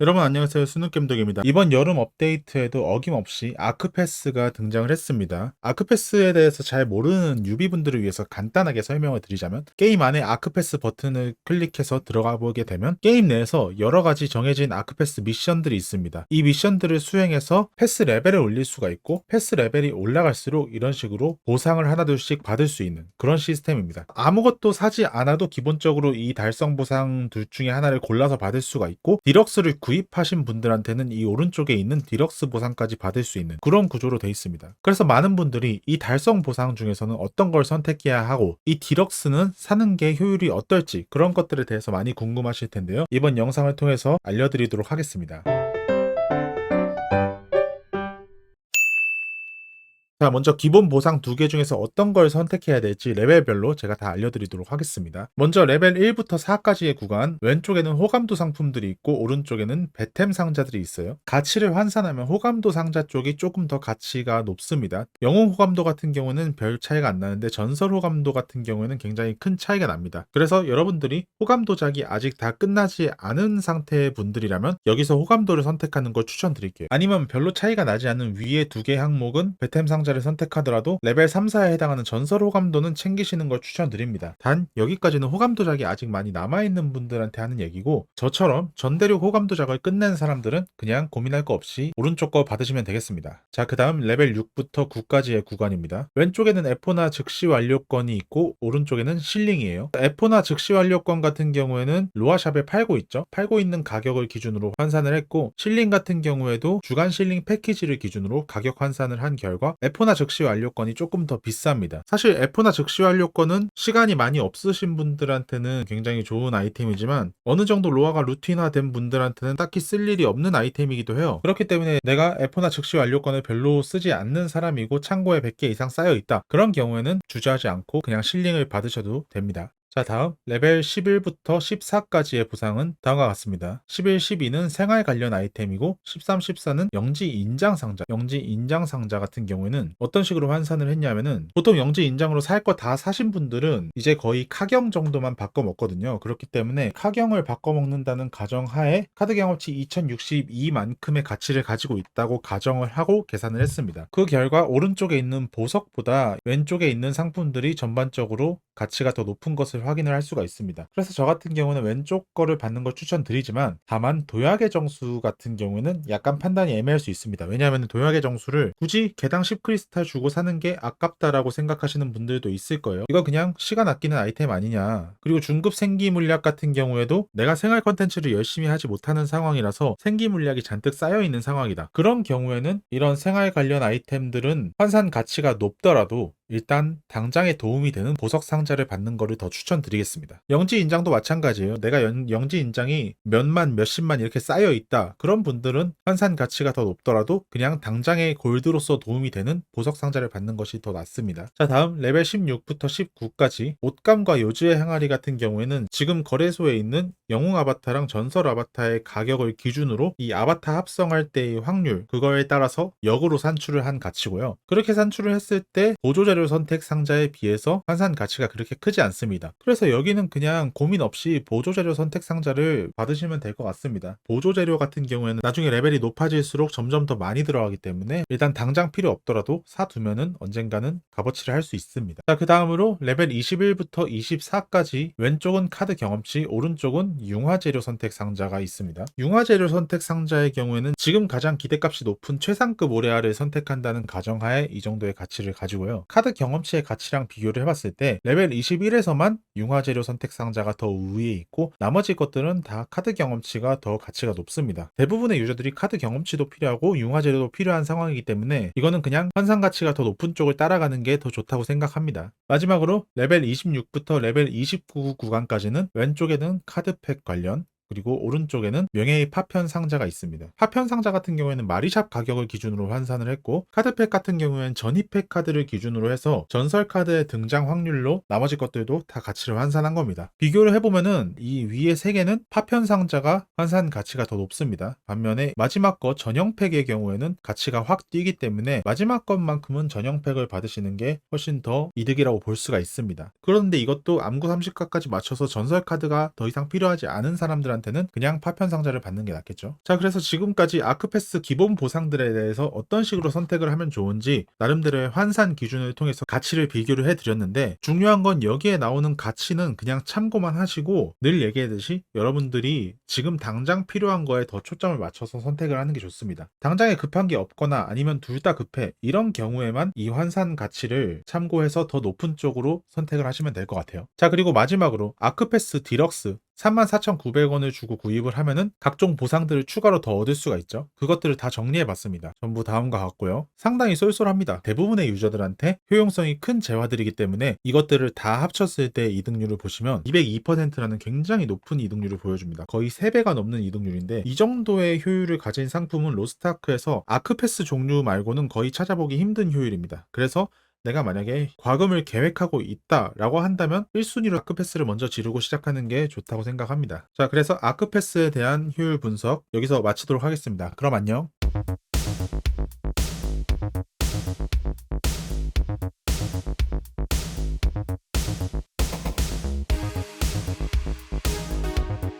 여러분 안녕하세요. 수능겜독입니다. 이번 여름 업데이트에도 어김없이 아크패스가 등장을 했습니다. 아크패스에 대해서 잘 모르는 유비분들을 위해서 간단하게 설명을 드리자면 게임 안에 아크패스 버튼을 클릭해서 들어가 보게 되면 게임 내에서 여러가지 정해진 아크패스 미션들이 있습니다. 이 미션들을 수행해서 패스 레벨을 올릴 수가 있고 패스 레벨이 올라갈수록 이런 식으로 보상을 하나둘씩 받을 수 있는 그런 시스템입니다. 아무것도 사지 않아도 기본적으로 이 달성 보상 둘 중에 하나를 골라서 받을 수가 있고 디럭스를 구입하신 분들한테는 이 오른쪽에 있는 디럭스 보상까지 받을 수 있는 그런 구조로 되어 있습니다. 그래서 많은 분들이 이 달성 보상 중에서는 어떤 걸 선택해야 하고 이 디럭스는 사는 게 효율이 어떨지 그런 것들에 대해서 많이 궁금하실 텐데요. 이번 영상을 통해서 알려드리도록 하겠습니다. 자, 먼저 기본 보상 두 개 중에서 어떤 걸 선택해야 될지 레벨별로 제가 다 알려드리도록 하겠습니다. 먼저 레벨 1부터 4까지의 구간, 왼쪽에는 호감도 상품들이 있고, 오른쪽에는 배템 상자들이 있어요. 가치를 환산하면 호감도 상자 쪽이 조금 더 가치가 높습니다. 영웅 호감도 같은 경우는 별 차이가 안 나는데, 전설 호감도 같은 경우에는 굉장히 큰 차이가 납니다. 그래서 여러분들이 호감도작이 아직 다 끝나지 않은 상태의 분들이라면, 여기서 호감도를 선택하는 걸 추천드릴게요. 아니면 별로 차이가 나지 않은 위에 두 개 항목은 배템 상자 상자를 선택하더라도 레벨 3, 4에 해당하는 전설 호감도는 챙기시는 걸 추천드립니다. 단 여기까지는 호감도작이 아직 많이 남아있는 분들한테 하는 얘기고 저처럼 전대륙 호감도작을 끝낸 사람들은 그냥 고민할 거 없이 오른쪽 거 받으시면 되겠습니다. 자 그 다음 레벨 6부터 9까지의 구간입니다. 왼쪽에는 에포나 즉시 완료권이 있고 오른쪽에는 실링이에요. 에포나 즉시 완료권 같은 경우에는 로아샵에 팔고 있죠. 팔고 있는 가격을 기준으로 환산을 했고 실링 같은 경우에도 주간 실링 패키지를 기준으로 가격 환산을 한 결과 F나 즉시 완료권이 조금 더 비쌉니다. 사실 F나 즉시 완료권은 시간이 많이 없으신 분들한테는 굉장히 좋은 아이템이지만 어느 정도 로아가 루틴화된 분들한테는 딱히 쓸 일이 없는 아이템이기도 해요. 그렇기 때문에 내가 F나 즉시 완료권을 별로 쓰지 않는 사람이고 창고에 100개 이상 쌓여 있다. 그런 경우에는 주저하지 않고 그냥 실링을 받으셔도 됩니다. 자, 다음 레벨 11부터 14까지의 보상은 다음과 같습니다. 11, 12는 생활 관련 아이템이고 13, 14는 영지 인장 상자. 영지 인장 상자 같은 경우에는 어떤 식으로 환산을 했냐면은 보통 영지 인장으로 살 거 다 사신 분들은 이제 거의 카경 정도만 바꿔 먹거든요. 그렇기 때문에 카경을 바꿔 먹는다는 가정하에 카드 경험치 2062만큼의 가치를 가지고 있다고 가정을 하고 계산을 했습니다. 그 결과 오른쪽에 있는 보석보다 왼쪽에 있는 상품들이 전반적으로 가치가 더 높은 것을 확인을 할 수가 있습니다. 그래서 저 같은 경우는 왼쪽 거를 받는 걸 추천드리지만 다만 도약의 정수 같은 경우는 약간 판단이 애매할 수 있습니다. 왜냐하면 도약의 정수를 굳이 개당 10크리스탈 주고 사는 게 아깝다라고 생각하시는 분들도 있을 거예요. 이거 그냥 시간 아끼는 아이템 아니냐. 그리고 중급 생기 물약 같은 경우에도 내가 생활 컨텐츠를 열심히 하지 못하는 상황이라서 생기 물약이 잔뜩 쌓여 있는 상황이다. 그런 경우에는 이런 생활 관련 아이템들은 환산 가치가 높더라도 일단 당장에 도움이 되는 보석 상자를 받는 거를 더 추천드리겠습니다. 영지 인장도 마찬가지예요. 내가 연, 영지 인장이 몇만 몇십만 이렇게 쌓여 있다. 그런 분들은 환산 가치가 더 높더라도 그냥 당장의 골드로서 도움이 되는 보석 상자를 받는 것이 더 낫습니다. 자 다음 레벨 16부터 19까지 옷감과 요즈의 항아리 같은 경우에는 지금 거래소에 있는 영웅 아바타랑 전설 아바타의 가격을 기준으로 이 아바타 합성할 때의 확률 그거에 따라서 역으로 산출을 한 가치고요. 그렇게 산출을 했을 때 보조자 료 선택 상자에 비해서 환산 가치가 그렇게 크지 않습니다. 그래서 여기는 그냥 고민 없이 보조자료 선택 상자를 받으시면 될 것 같습니다. 보조자료 같은 경우에는 나중에 레벨이 높아질수록 점점 더 많이 들어가기 때문에 일단 당장 필요 없더라도 사두면은 언젠가는 값어치를 할 수 있습니다. 자, 그 다음으로 레벨 21부터 24까지 왼쪽은 카드 경험치, 오른쪽은 융화재료 선택 상자가 있습니다. 융화재료 선택 상자의 경우에는 지금 가장 기대값이 높은 최상급 오레아를 선택한다는 가정하에 이 정도의 가치를 가지고요. 카드 경험치의 가치랑 비교를 해봤을 때 레벨 21에서만 융화재료 선택 상자가 더 우위에 있고 나머지 것들은 다 카드 경험치가 더 가치가 높습니다. 대부분의 유저들이 카드 경험치도 필요하고 융화재료도 필요한 상황이기 때문에 이거는 그냥 환상 가치가 더 높은 쪽을 따라가는 게 더 좋다고 생각합니다. 마지막으로 레벨 26부터 레벨 29 구간까지는 왼쪽에는 카드팩 관련 그리고 오른쪽에는 명예의 파편 상자가 있습니다. 파편 상자 같은 경우에는 마리샵 가격을 기준으로 환산을 했고 카드팩 같은 경우에는 전이팩 카드를 기준으로 해서 전설 카드의 등장 확률로 나머지 것들도 다 가치를 환산한 겁니다. 비교를 해보면은 이 위에 세 개는 파편 상자가 환산 가치가 더 높습니다. 반면에 마지막 것 전형팩의 경우에는 가치가 확 뛰기 때문에 마지막 것만큼은 전형팩을 받으시는 게 훨씬 더 이득이라고 볼 수가 있습니다. 그런데 이것도 암구 30가까지 맞춰서 전설 카드가 더 이상 필요하지 않은 사람들한테 분들한테는 그냥 파편 상자를 받는 게 낫겠죠. 자, 그래서 지금까지 아크패스 기본 보상들에 대해서 어떤 식으로 선택을 하면 좋은지 나름대로의 환산 기준을 통해서 가치를 비교를 해드렸는데 중요한 건 여기에 나오는 가치는 그냥 참고만 하시고 늘 얘기했듯이 여러분들이 지금 당장 필요한 거에 더 초점을 맞춰서 선택을 하는 게 좋습니다. 당장에 급한 게 없거나 아니면 둘 다 급해 이런 경우에만 이 환산 가치를 참고해서 더 높은 쪽으로 선택을 하시면 될 것 같아요. 자 그리고 마지막으로 아크패스 디럭스 34,900원을 주고 구입을 하면은 각종 보상들을 추가로 더 얻을 수가 있죠. 그것들을 다 정리해 봤습니다. 전부 다음과 같고요. 상당히 쏠쏠합니다. 대부분의 유저들한테 효용성이 큰 재화들이기 때문에 이것들을 다 합쳤을 때 이득률을 보시면 202%라는 굉장히 높은 이득률을 보여줍니다. 거의 3배가 넘는 이득률인데 이 정도의 효율을 가진 상품은 로스트아크에서 아크패스 종류 말고는 거의 찾아보기 힘든 효율입니다. 그래서 내가 만약에 과금을 계획하고 있다라고 한다면 1순위로 아크패스를 먼저 지르고 시작하는 게 좋다고 생각합니다. 자, 그래서 아크패스에 대한 효율 분석 여기서 마치도록 하겠습니다. 그럼 안녕.